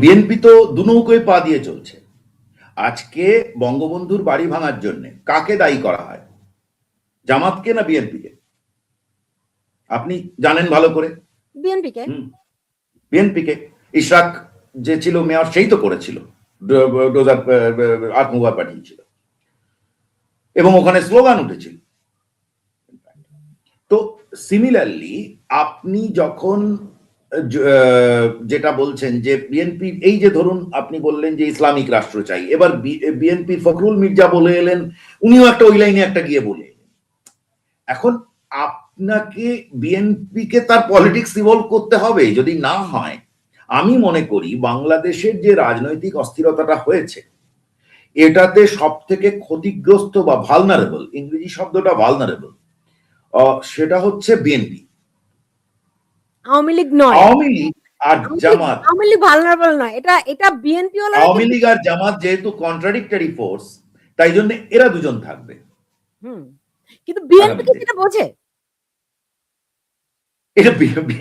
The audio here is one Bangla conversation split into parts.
বিএনপি তো দুনৌকোয় পা দিয়ে চলছে। আজকে বঙ্গবন্ধুর বাড়ি ভাঙার জন্য কাকে দায়ী করা হয়? জামাতকে না বিএনপিকে আপনি জানেন ভালো করে। বিএনপি কে? বিএনপিকে ইশরাক যে ছিল মেয়র সেই তো করেছিল। ডোজার আত্মবাদ পাঠিয়েছিল। এবং ওখানে স্লোগান উঠেছিল। তো সিমিলারলি আপনি যখন যেটা বলছেন যে বিএনপি এই যে ধরুন আপনি বললেন যে ইসলামিক রাষ্ট্র চাই, এবার বিএনপি ফখরুল মির্জা বলে এলেন, উনিও একটা ওই লাইনে একটা গিয়ে বলে এখন আপনাকে বিএনপিকে তার পলিটিক্স ইভলভ করতে হবে, যদি না হয়, আমি মনে করি বাংলাদেশের যে রাজনৈতিক অস্থিরতাটা হয়েছে, এটাতে সব থেকে ক্ষতিগ্রস্ত বা ভালনারেবল ইংরেজি শব্দটা ভালনারেবল সেটা হচ্ছে বিএনপি আওয়ামী লীগ নয়। আওয়ামী লীগ আর জামাত। আওয়ামী লীগ ভালনারেবল নয়। এটা এটা বিএনপি আওয়ামী লীগ আর জামাত যেহেতু কন্ট্রাডিক্টরি ফোর্স তাই জন্য এরা দুজন থাকবে। হুম। কিন্তু বিএনপি কি সেটা বোঝে। এটা বিএনপি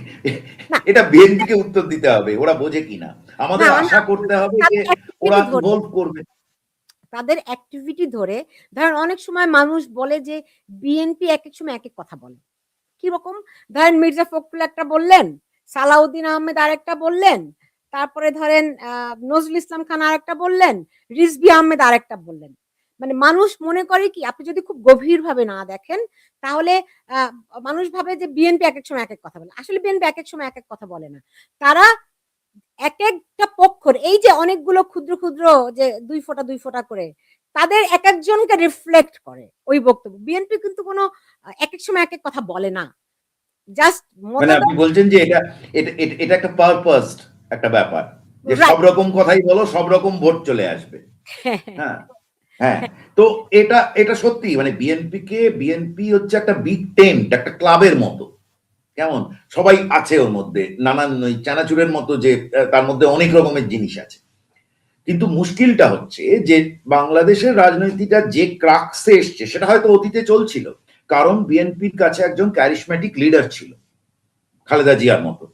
এটা বিএনপি কে উত্তর দিতে হবে ওরা বোঝে কিনা। আমাদের আশা করতে হবে যে ওরা ইনভলভ করবে। তাদের অ্যাক্টিভিটি ধরে। ধরেন অনেক সময় মানুষ বলে যে বিএনপি এক এক সময় এক এক কথা বলে। কি রকম ধরেন মির্জা ফখরুল একটা বললেন, সালাউদ্দিন আহমেদ আরেকটা বললেন, তারপরে ধরেন নজরুল ইসলাম খান আরেকটা বললেন, রিজভি আহমেদ আরেকটা বললেন। মানে মানুষ মনে করে কি, আপনি যদি খুব গভীর ভাবে না দেখেন, তাহলে মানুষ ভাবে যে বিএনপি এক এক সময় এক এক কথা বলে। আসলে বিএনপি এক এক সময় এক এক কথা বলে না। তারা এক একটা পক্ষর, এই যে অনেকগুলো ক্ষুদ্র ক্ষুদ্র যে দুই ফোঁটা দুই ফোঁটা করে তাদের এক একজনকে রিফ্লেক্ট করে ওই বক্তব্য। বিএনপি কিন্তু কোনো এক এক সময় এক এক কথা বলে না। জাস্ট মানে আপনি বলছেন যে এটা এটা একটা পারপাস একটা ব্যাপার। যে সব রকম কথাই বলো সব রকম ভোট চলে আসবে। হ্যাঁ হ্যাঁ। তো এটা এটা সত্যি মানে বিএনপি কে বিএনপি হচ্ছে একটা বিগ টেন্ট একটা ক্লাবের মতো। কেমন? সবাই আছে ওর মধ্যে নানান ওই চানাচুরের মতো যে তার মধ্যে অনেক রকমের জিনিস আছে। কিন্তু মুশকিলটা হচ্ছে যে বাংলাদেশের রাজনীতিটা যে ক্রাক্সে এসছে, সেটা হয়তো অতীতে চলছিল। কারণ বিএনপির কাছে একজন ক্যারিসম্যাটিক লিডার ছিল, খালেদা জিয়ার মতো।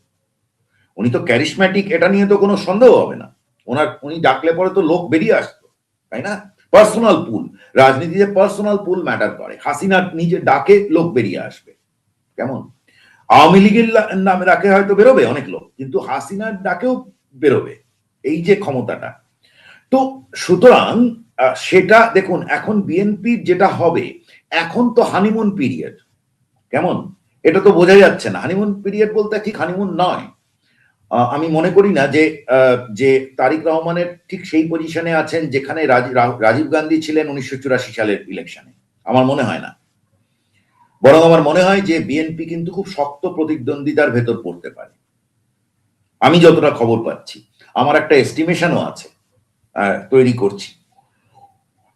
উনি তো ক্যারিসম্যাটিক এটা নিয়ে তো কোনো সন্দেহ হবে না। ওনার, উনি ডাকলে পরে তো লোক বেরিয়ে আসতো, তাই না? পার্সোনাল পুল রাজনীতিতে পার্সোনাল পুল ম্যাটার করে। হাসিনা নিজে ডাকে, লোক বেরিয়ে আসবে। কেমন? আওয়ামী লীগের নামে ডাকে হয়তো বেরোবে অনেক লোক, কিন্তু হাসিনার ডাকেও বেরোবে। এই যে ক্ষমতাটা তো সুতরাং সেটা দেখুন, এখন বিএনপির যেটা হবে, এখন তো হানিমুন পিরিয়ড কেমন? এটা তো বোঝা যাচ্ছে না। হানিমুন পিরিয়ড বলতে ঠিক হানিমুন নয়। আমি মনে করি না যে যে তারিক রহমানের ঠিক সেই পজিশনে আছেন যেখানে রাজীব গান্ধী ছিলেন উনিশশো চুরাশি সালের ইলেকশনে আমার মনে হয় না। বরং আমার মনে হয় যে বিএনপি কিন্তু খুব শক্ত প্রতিদ্বন্দ্বিতার ভেতর পড়তে পারে। আমি যতটা খবর পাচ্ছি। আমার একটা এস্টিমেশনও আছে। তৈরি করছি।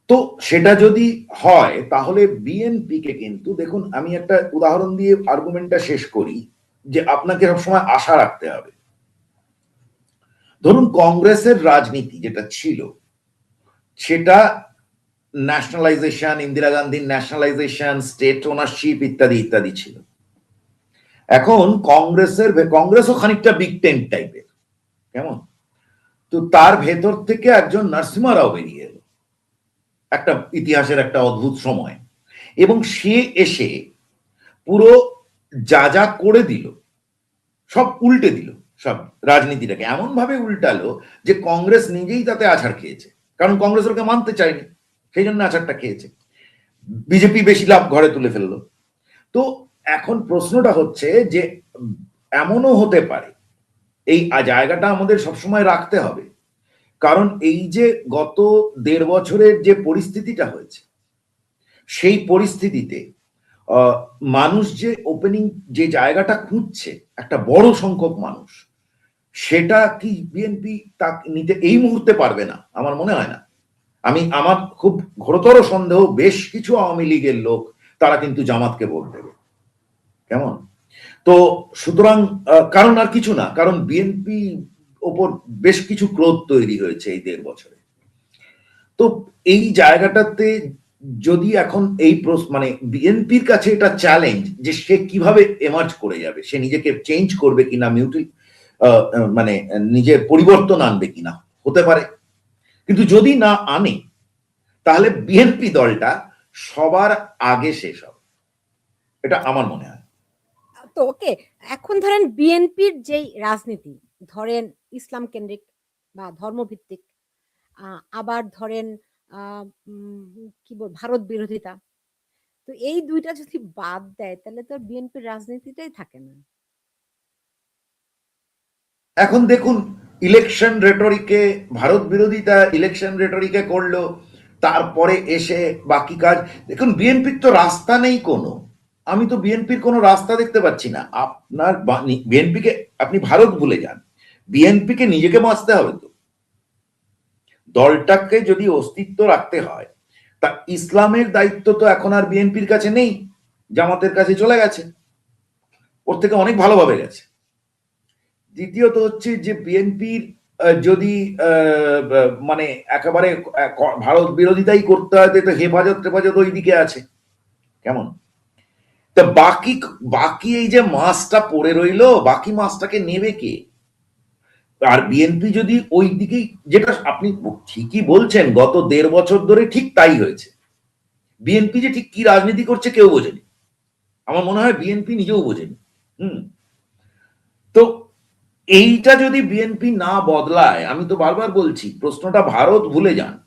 তো সেটা যদি হয়, তাহলে বিএনপিকে কিন্তু, দেখুন, আমি একটা উদাহরণ দিয়ে আর্গুমেন্টটা শেষ করি, যে আপনাকে সবসময় আশা রাখতে হবে। ধরুন, কংগ্রেসের রাজনীতি যেটা ছিল, সেটা ন্যাশনালাইজেশন ইন্দিরা গান্ধীর ন্যাশনালাইজেশন স্টেট ওনারশিপ ইত্যাদি ইত্যাদি ছিল। এখন কংগ্রেসের, কংগ্রেসও খানিকটা বিগ টেন্ট টাইপের কেমন? তো তার ভেতর থেকে একজন নরসিমা রাও বেরিয়ে এলো। একটা ইতিহাসের একটা অদ্ভুত সময়। এবং সে এসে পুরো যা যা করে দিল, সব উল্টে দিল, সব রাজনীতিটাকে। এমন ভাবে উল্টালো যে কংগ্রেস নিজেই তাতে আছাড় খেয়েছে। কারণ কংগ্রেস ওকে মানতে চায়নি, সেই জন্য আছাড়টা খেয়েছে। বিজেপি বেশি লাভ ঘরে তুলে ফেলল। তো এখন প্রশ্নটা হচ্ছে যে এমনও হতে পারে এই জায়গাটা আমাদের সবসময় রাখতে হবে। কারণ এই যে গত দেড় বছরের যে পরিস্থিতিটা হয়েছে, সেই পরিস্থিতিতে মানুষ যে ওপেনিং যে জায়গাটা খুঁজছে, একটা বড় সংখ্যক মানুষ, সেটা কি বিএনপি তা নিতে এই মুহূর্তে পারবে না, আমার মনে হয় না। আমি, আমার খুব ঘোরতর সন্দেহ, বেশ কিছু আওয়ামী লীগের লোক, তারা কিন্তু জামাতকে ভোট দেবে। কেমন? তো সুতরাং কারণ আর কিছু না, কারণ বিএনপি ওপর বেশ কিছু ক্রোধ তৈরি হয়েছে এই দেড় বছরে। তো এই জায়গাটাতে যদি এখন এই মানে বিএনপির কাছে এটা চ্যালেঞ্জ যে সে কীভাবে এমার্জ করে যাবে, সে নিজেকে চেঞ্জ করবে কিনা মিউটি মানে নিজের পরিবর্তন আনবে কিনা, হতে পারে। কিন্তু যদি না আনে, তাহলে বিএনপি দলটা সবার আগে শেষ হবে। এটা আমার মনে হয়। তো ওকে, এখন ধরেন বিএনপির যেই রাজনীতি, ধরেন ইসলাম কেন্দ্রিক বা ধর্মভিত্তিক আবার ধরেন কি বল, ভারত বিরোধিতা, তো এই দুইটা যদি বাদ দেয়, তাহলে তো বিএনপির রাজনীতিটাই থাকে না। এখন দেখুন ইলেকশন রেটরিকে ভারত বিরোধিতা ইলেকশন রেটরিকে করল, তারপরে এসে বাকি কাজ, দেখুন বিএনপির তো রাস্তা নেই কোনো। আমি তো বিএনপির কোনো রাস্তা দেখতে পাচ্ছি না। আপনার বিএনপিকে আপনি ভারত ভুলে যান। বিএনপিকে নিজেকে বাঁচতে হবে তো। দলটাকে যদি অস্তিত্ব রাখতে হয়, তা ইসলামের দায়িত্ব তো এখন আর বিএনপির কাছে নেই, জামাতের কাছে চলে গেছে। ওর থেকে অনেক ভালোভাবে গেছে। দ্বিতীয়ত হচ্ছে যে বিএনপির যদি মানে একেবারে ভারত বিরোধিতাই করতে হয়, তো হেফাজত টেফাজত ওই দিকে আছে। কেমন? তা বাকি বাকি এই যে মাছটা পড়ে রইল, বাকি মাছটাকে নেবে কে? আর বিএনপি যদি ওই দিকেই, যেটা আপনি ঠিকই বলছেন, গত দেড় বছর ধরে ঠিক তাই হয়েছে। বিএনপি যে ঠিক কি রাজনীতি করছে কেউ বোঝেনি। আমার মনে হয় বিএনপি নিজেও বোঝেনি। হুম। তো এইটা যদি বিএনপি না বদলায়, আমি তো বারবার বলছি, প্রশ্নটা ভারত ভুলে যান।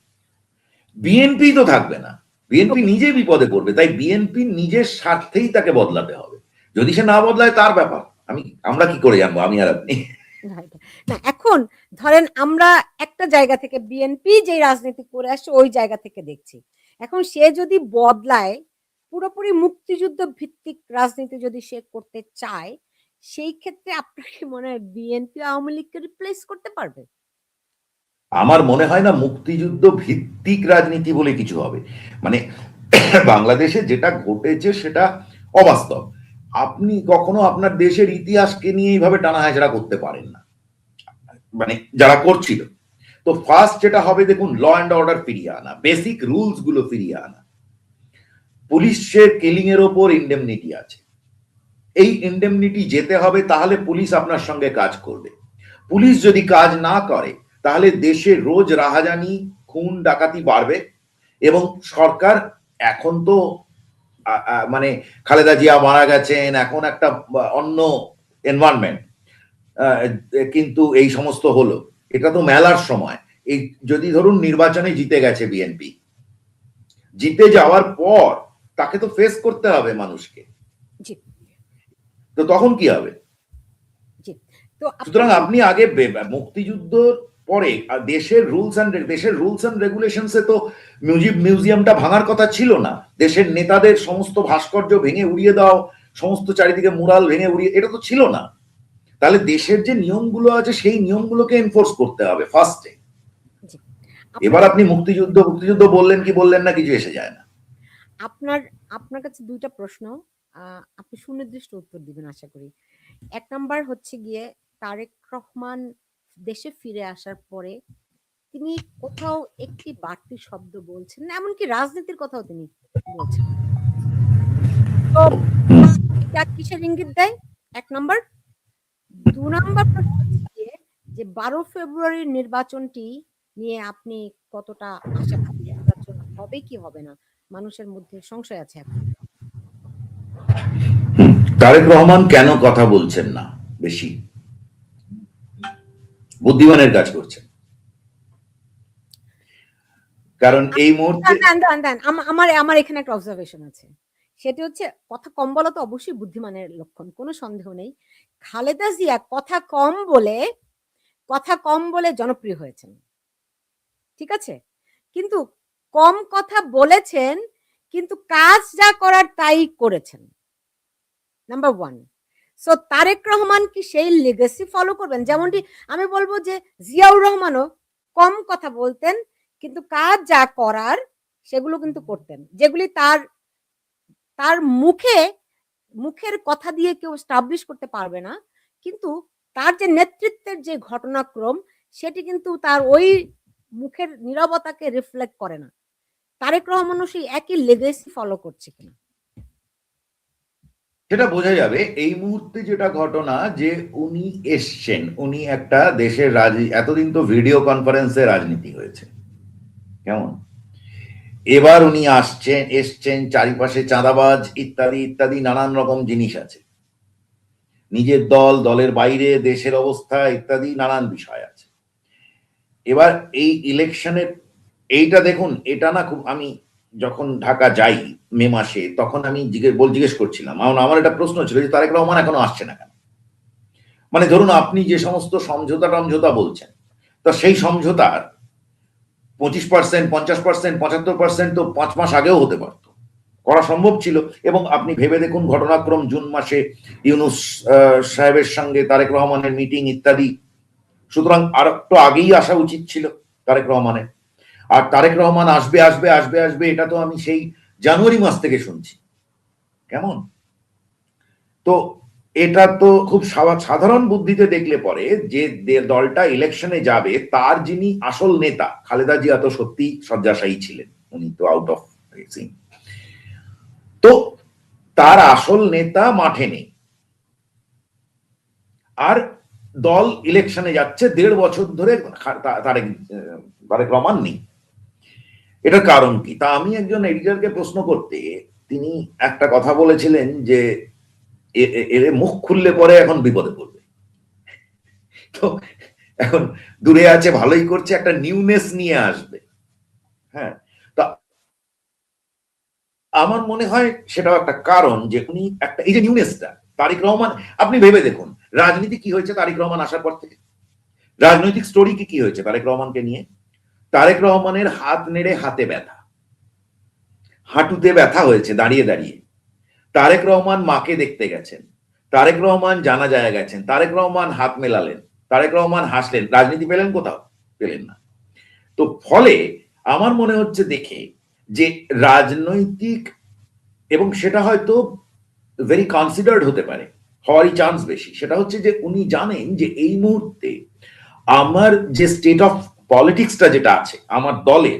বিএনপি তো থাকবে না। বিএনপি নিজে বিপদে পড়বে, তাই বিএনপি নিজের স্বার্থেই তাকে বদলাতে হবে। যদি সে না বদলায়, তার ব্যাপার। আমি, আমরা কি করে জানব? আমি আর আপনি। না, এখন ধরেন আমরা একটা জায়গা থেকে বিএনপি যে রাজনীতি করে আসছে, ওই জায়গা থেকে দেখছি। এখন সে যদি বদলায়, পুরোপুরি মুক্তিযুদ্ধ ভিত্তিক রাজনীতি যদি সে করতে চায়, সেই ক্ষেত্রে আপনার কি মনে হয় বিএনপি আওয়ামী লীগকে রিপ্লেস করতে পারবে? আমার মনে হয় না মুক্তিযুদ্ধ ভিত্তিক রাজনীতি বলে কিছু হবে। মানে বাংলাদেশে যেটা ঘটেছে সেটা অবাস্তব। আপনি কখনো আপনার দেশের ইতিহাসকে নিয়ে এইভাবে টানা হাজরা করতে পারেন না। মানে যারা করছিল। তো ফার্স্ট যেটা হবে, দেখুন ল অ্যান্ড অর্ডার ফিরিয়ে আনা বেসিক রুলসগুলো ফিরিয়ে আনা। পুলিশের কিলিং এর ওপর ইন্ডেমনিটি আছে। এই ইন্ডেমনিটি যেতে হবে, তাহলে পুলিশ আপনার সঙ্গে কাজ করবে। পুলিশ যদি কাজ না করে তাহলে দেশে রোজ রাহাজানি খুন ডাকাতি বাড়বে এবং সরকার এখন তো মানে খালেদা জিয়া মারা গেছেন এখন একটা অন্য এনভায়রনমেন্ট কিন্তু এই সমস্ত হলো। এটা তো মেলার সময়। এই যদি ধরুন নির্বাচনে জিতে গেছে বিএনপি জিতে যাওয়ার পর তাকে তো ফেস করতে হবে মানুষকে। তো তখন কি হবে? তো সুতরাং আপনি আগে মুক্তিযুদ্ধর পরে আর দেশের রুলস অ্যান্ড দেশের রুলস অ্যান্ড রেগুলেশনসে তো মিউজিক মিউজিয়ামটা ভাঙার কথা ছিল না। দেশের নেতাদের সমস্ত ভাস্কর্য ভেঙে উড়িয়ে দাও সমস্ত চারিদিকে মুরাল ভেঙে উড়িয়ে এটা তো ছিল না। তাহলে দেশের যে নিয়মগুলো আছে সেই নিয়মগুলোকে এনফোর্স করতে হবে ফার্স্টে এবার আপনি মুক্তিযুদ্ধ মুক্তিযুদ্ধ বললেন কি বললেন না কিছু এসে যায় না। আপনার আপনার কাছে দুইটা প্রশ্ন। আপনি সুনির্দিষ্ট উত্তর দিবেন আশা করি। এক নাম্বার হচ্ছে গিয়ে তারেক রহমান দেশে ফিরে আসার পরে তিনি কোথাও একটি বাড়তি শব্দ বলছেন এমনকি রাজনীতির কথাও তিনি বলছেন। তো কিসের ইঙ্গিত দেয়? এক নাম্বার। দু নাম্বার যে, বারো ফেব্রুয়ারির নির্বাচনটি নিয়ে আপনি কতটা আশাবাদী নির্বাচন হবে কি হবে না? মানুষের মধ্যে সংশয় আছে তারেক রহমান কেন কথা বলছেন না বেশি? বুদ্ধিমানের কাজ করছেন। কারণ এই মুহূর্তে দান। আমা- আমার আমার এখানে একটা অবজারভেশন আছে। সেটা হচ্ছে কথা কম বলা তো অবশ্যই বুদ্ধিমানের লক্ষণ কোনো সন্দেহ নেই। খালেদা জিয়া কথা কম বলে কথা কম বলে জনপ্রিয় হয়েছেন। ঠিক আছে? কিন্তু কম কথা বলেছেন কিন্তু কাজ যা করার তাই করেছেন। Number one so Tarek Rahman কি সেই লেগেসি ফলো করবেন? যেমনটি আমি বলব যে জিয়াউর রহমানও কম কথা বলতেন, কিন্তু কাজ যা করার সেগুলো কিন্তু করতেন। যেগুলি তার তার মুখে, মুখের কথা দিয়ে কেউ স্টাবলিশ করতে পারবে না, কিন্তু তার যে নেতৃত্বের যে ঘটনাক্রম, সেটি কিন্তু তার ওই মুখের নীরবতাকে রিফ্লেক্ট করে না। তারেক রহমানও সেই একই লেগেসি ফলো করছে কিনা। সেটা বোঝা যাবে, এই মুহূর্তে যেটা ঘটনা যে উনি এসছেন, উনি একটা দেশের রাজ এতদিন তো ভিডিও কনফারেন্সে রাজনীতি হয়েছে। কেমন? এবার উনি আসছেন, এসছেন, চারিপাশে চাঁদাবাজ, ইত্যাদি ইত্যাদি, নানান রকম জিনিস আছে। নিজের দল, দলের বাইরে, দেশের অবস্থা, ইত্যাদি, নানান বিষয় আছে। এবার এই ইলেকশনের এইটা দেখুন, এটা না খুব, আমি যখন ঢাকা যাই মে মাসে, তখন আমি জিজ্ঞেস বল জিজ্ঞেস করছিলাম। আমার আমার একটা প্রশ্ন ছিল যে তারেক রহমান এখনও আসছে না কেন? মানে ধরুন আপনি যে সমস্ত সমঝোতা টমঝোতা বলছেন, তা সেই সমঝোতার পঁচিশ পার্সেন্ট পঞ্চাশ পার্সেন্ট পঁচাত্তর পার্সেন্ট তো পাঁচ মাস আগেও হতে পারতো। করা সম্ভব ছিল। এবং আপনি ভেবে দেখুন ঘটনাক্রম জুন মাসে ইউনুস সাহেবের সঙ্গে তারেক রহমানের মিটিং ইত্যাদি। সুতরাং আর একটু আগেই আসা উচিত ছিল তারেক রহমানের। আর তারেক রহমান আসবে আসবে আসবে আসবে, এটা তো আমি সেই জানুয়ারি মাস থেকে শুনছি। কেমন? তো এটা তো খুব সাধারণ বুদ্ধিতে দেখলে পরে যে দলটা ইলেকশনে যাবে, তার যিনি আসল নেতা, খালেদা জিয়া তো সত্যি শয্যাশায়ী ছিলেন, উনি তো আউট অফ সিন তো তার আসল নেতা মাঠে নেই। আর দল ইলেকশনে যাচ্ছে, দেড় বছর ধরে তারেক তারেক রহমান নেই। এটার কারণ কি? তা আমি একজন এডিটরকে প্রশ্ন করতে তিনি একটা কথা বলেছিলেন যে এর মুখ খুললে পরে এখন বিপদে পড়বে। তো এখন দূরে আছে, ভালোই করছে, একটা নিউনেস নিয়ে আসবে। হ্যাঁ? তা আমার মনে হয় সেটাও একটা কারণ যে, উনি একটা, এই যে নিউনেসটা তারিক রহমান, আপনি ভেবে দেখুন, রাজনীতি কি হয়েছে তারিক রহমান আসার পর থেকে? রাজনৈতিক স্টোরি কি কি হয়েছে তারেক রহমানকে নিয়ে? তারেক রহমানের হাত নেড়ে হাতে ব্যথা। হাঁটুতে ব্যথা হয়েছে, দাঁড়িয়ে দাঁড়িয়ে। তারেক রহমান মাকে দেখতে গেছেন। তারেক রহমান জানা যায় গেছেন। তারেক রহমান হাত মেলালেন। তারেক রহমান হাসলেন। রাজনীতি পেলেন কোথাও? পেলেন না। তো ফলে আমার মনে হচ্ছে দেখে যে রাজনৈতিক এবং সেটা হয়তো ভেরি কনসিডার্ড হতে পারে, হওয়ারই চান্স বেশি। সেটা হচ্ছে যে উনি জানেন যে এই মুহূর্তে আমার যে স্টেট অফ পলিটিক্সটা যেটা আছে, আমার দলে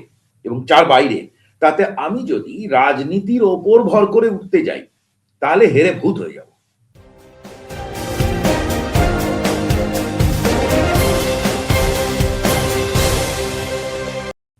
এবং চার বাইরে তাতে আমি যদি রাজনীতির ওপর ভর করে উঠতে যাই, তাহলে হেরে ভূত হয়ে যাব।